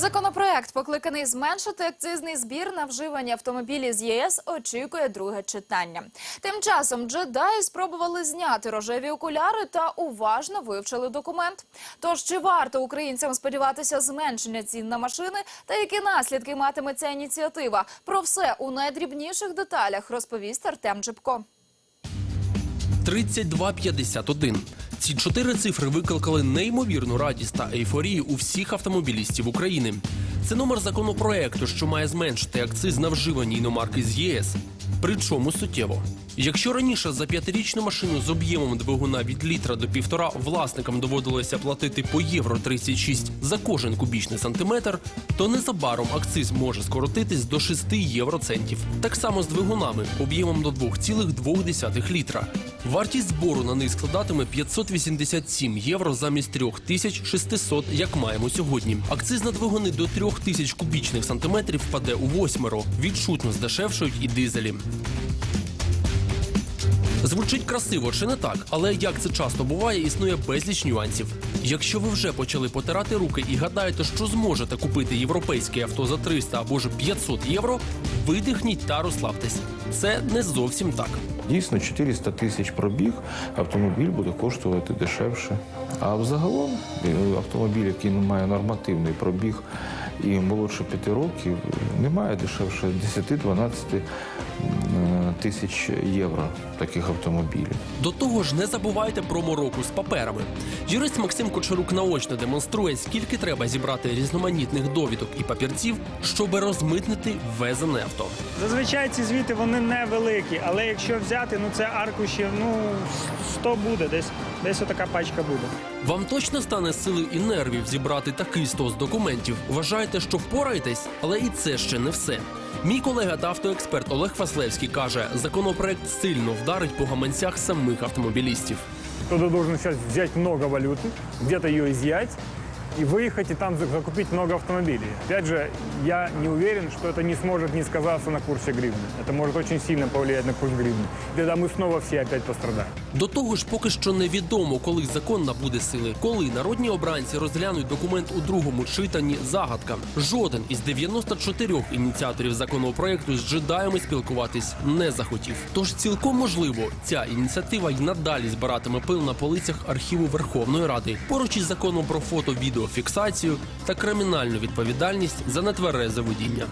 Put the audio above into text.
Законопроект, покликаний зменшити акцизний збір на вживані автомобілі з ЄС, очікує друге читання. Тим часом джедаї спробували зняти рожеві окуляри та уважно вивчили документ. Тож чи варто українцям сподіватися зменшення цін на машини та які наслідки матиме ця ініціатива? Про все у найдрібніших деталях розповість Артем Джипко. 3251. Ці чотири цифри викликали неймовірну радість та ейфорію у всіх автомобілістів України. Це номер законопроекту, що має зменшити акциз на вживані іномарки з ЄС. Причому суттєво. Якщо раніше за п'ятирічну машину з об'ємом двигуна від літра до півтора власникам доводилося платити по євро 36 за кожен кубічний сантиметр, то незабаром акциз може скоротитись до 6 євроцентів. Так само з двигунами об'ємом до 2,2 літра. Вартість збору на них складатиме 587 євро замість 3600, як маємо сьогодні. Акциз на двигуни до 3000 кубічних сантиметрів впаде у восьмеро. Відчутно здешевшують і дизелі. Звучить красиво чи не так, але як це часто буває, існує безліч нюансів. Якщо ви вже почали потирати руки і гадаєте, що зможете купити європейське авто за 300 або ж 500 євро, видихніть та розслабтесь. Це не зовсім так. Дійсно, 400 тисяч пробіг автомобіль буде коштувати дешевше. А взагалом е, автомобіль, який не має нормативний пробіг і молодше 5 років, немає дешевше 10-12 м, тисяч євро таких автомобілів. До того ж, не забувайте про мороку з паперами. Юрист Максим Кочерук наочно демонструє, скільки треба зібрати різноманітних довідок і папірців, щоб розмитнити ввезене авто. Зазвичай ці звіти вони невеликі, але якщо взяти, ну це аркушів, ну 100 буде, десь десь отака пачка буде. Вам точно стане сили і нервів зібрати такий стос документів. Вважаєте, що впораєтесь, але і це ще не все. Мій колега та автоексперт Олег Фаслевський каже, законопроект сильно вдарить по гаманцях самих автомобілістів. Кто-то должен сейчас взять много валюты, где-то и выехать и там за- закупить много автомобилей. Опять же, я не уверен, что это не сможет не сказаться на курсе гривны. Это может очень сильно повлиять на курс гривны. И тогда мы снова все опять пострадаем. До того ж, поки що невідомо, коли закон набуде сили, коли народні обранці розглянуть документ у другому читанні. Загадка. Жоден із 94 ініціаторів законопроекту з джедаями спілкуватись не захотів. Тож цілком можливо, ця ініціатива й надалі збиратиме пил на полицях архіву Верховної Ради поруч із законом про фото-відеофіксацію та кримінальну відповідальність за нетверезе водіння.